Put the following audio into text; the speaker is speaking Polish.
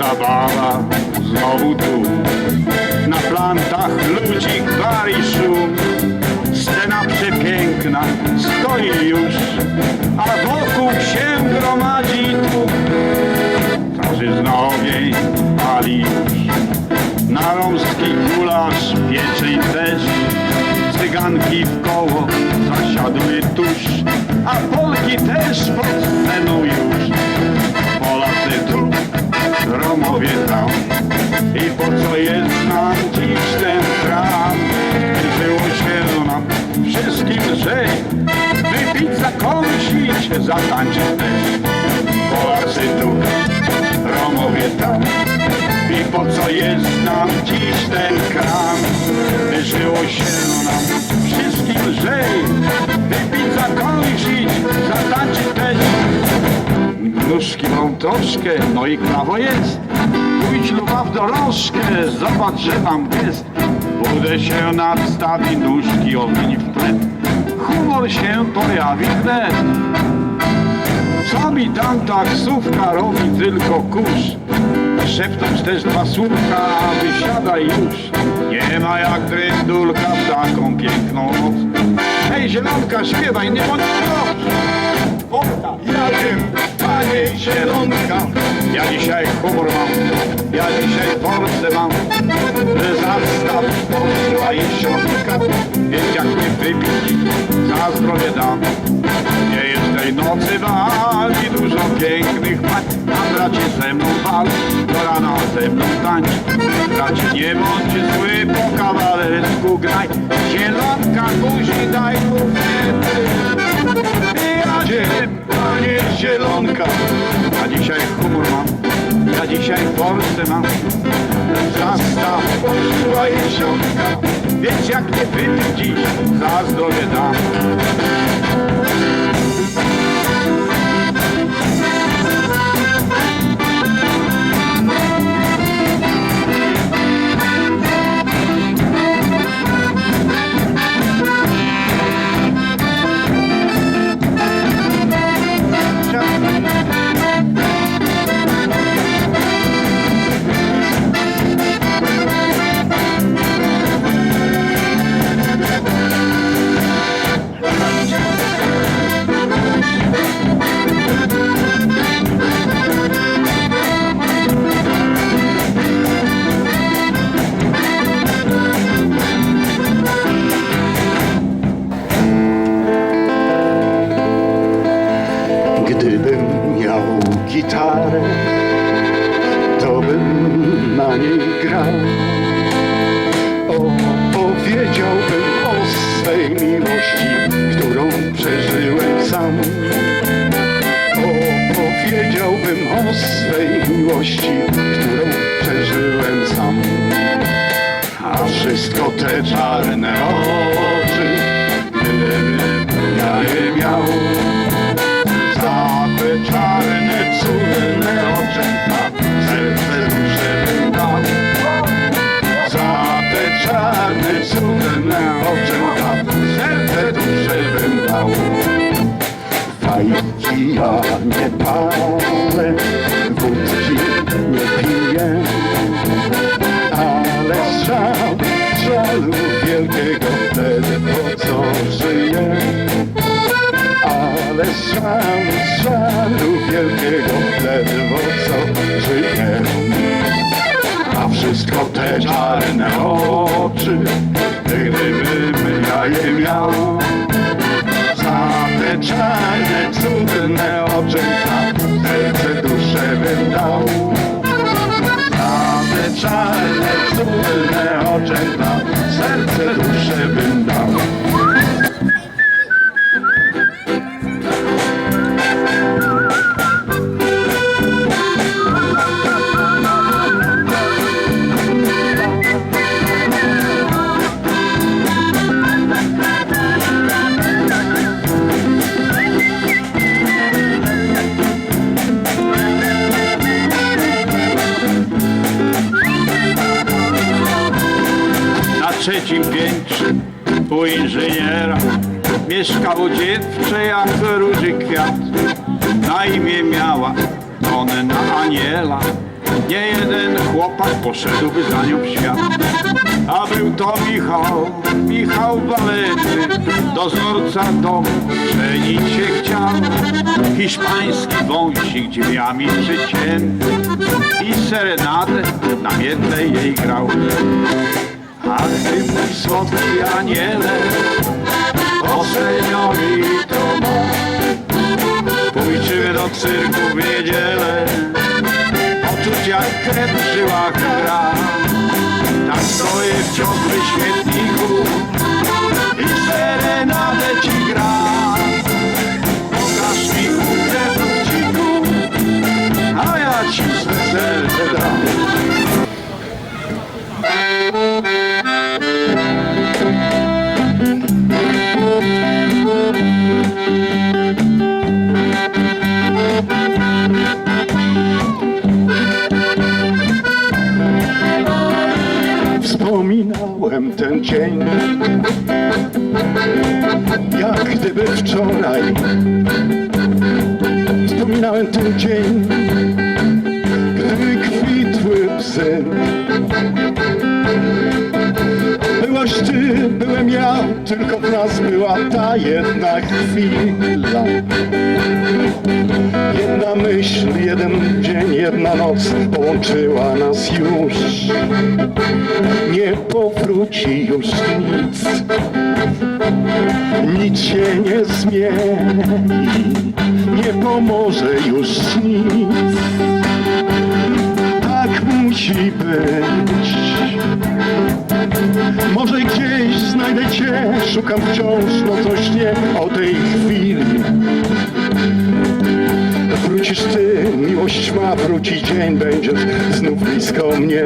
Zabawa znowu tu. Na plantach ludzi gwari szum. Scena przepiękna stoi już A wokół się gromadzi tłum Twarzy znowiej pali już. Na rąstki gulasz pieczy też. Cyganki w koło zasiadły tuż A Polki też pod sceną już Romowie tam I po co jest nam dziś ten kram Żyło się nam wszystkim lżej Wypić, zakąsić, zatańczyć też. Polacy tu, Romowie tam. I po co jest nam dziś ten kram Żyło się Troszkę, no i prawo jest. Pójdź luba w dorożkę, zobacz, że tam jest. Budę się nadstawi, nóżki ogień w plec. Humor się pojawi wnet. Co mi tam taksówka robi tylko kurz? Szepcząc też dwa słówka, wysiadaj już. Nie ma jak dryndulka w taką piękną noc. Hej, zielonka, śpiewaj, nie bądź proszę. Zielonka. Ja dzisiaj humor mam, ja dzisiaj forsę mam. Zastaw poszła i środka, więc jak nie wypić, za zdrowie dam. Nie jest tej nocy wali dużo pięknych pań, a bracie ze mną wal, do rana ze mną tańcz. Bracie nie bądź zły, po kawalersku graj, zielonka buzi daj mu ja panie zielonka, ja dzisiaj humor mam, ja dzisiaj forsę mam. Zastaw poszła jesionka, więc jak nie wypić dziś, za zdrowie dam. Gitarę, to bym na niej grał. Opowiedziałbym o swej miłości, którą przeżyłem sam. Opowiedziałbym o swej miłości, którą przeżyłem sam. A wszystko te czarne oczy, gdybym ja je miał. Ja nie palę, wódki nie piję, ale żal, żalu wielkiego wtedy po co żyję. Ale żal, żalu wielkiego ledwo co żyję. A wszystko te czarne oczy, gdybym ja je miał. Za te czarne, cudne oczęta serce duszę bym dał. Trzecim piętrze u inżyniera mieszkało dziewczę jak róży kwiat. Na imię miała Donna Aniela. Nie jeden chłopak poszedłby za nią w świat. A był to Michał, Michał Walety, dozorca domu, żenić się chciał. Hiszpański wąsik drzwiami przycięty i serenadę na jednej jej grał. Ach ty mój słodki aniele, o seniorito ma. Pójdziemy do cyrku w niedzielę, poczuć jak krew w żyłach gra. Tak stoję w ciągłym świetniku i serenadę ci gra. Pokaż mi kurde wróciku, a ja ci swe serce dam. Dzień. Jak gdyby wczoraj Wspominałem ten dzień Gdy kwitły psy Ty, byłem ja Tylko w nas była ta jedna chwila Jedna myśl, jeden dzień, jedna noc Połączyła nas już nie powróci już nic. Nic się nie zmieni, nie pomoże już nic. Tak musi być. Może gdzieś znajdę cię, szukam wciąż, no coś nie o tej chwili. Wrócisz ty, miłość ma, wróci dzień, będziesz znów blisko mnie.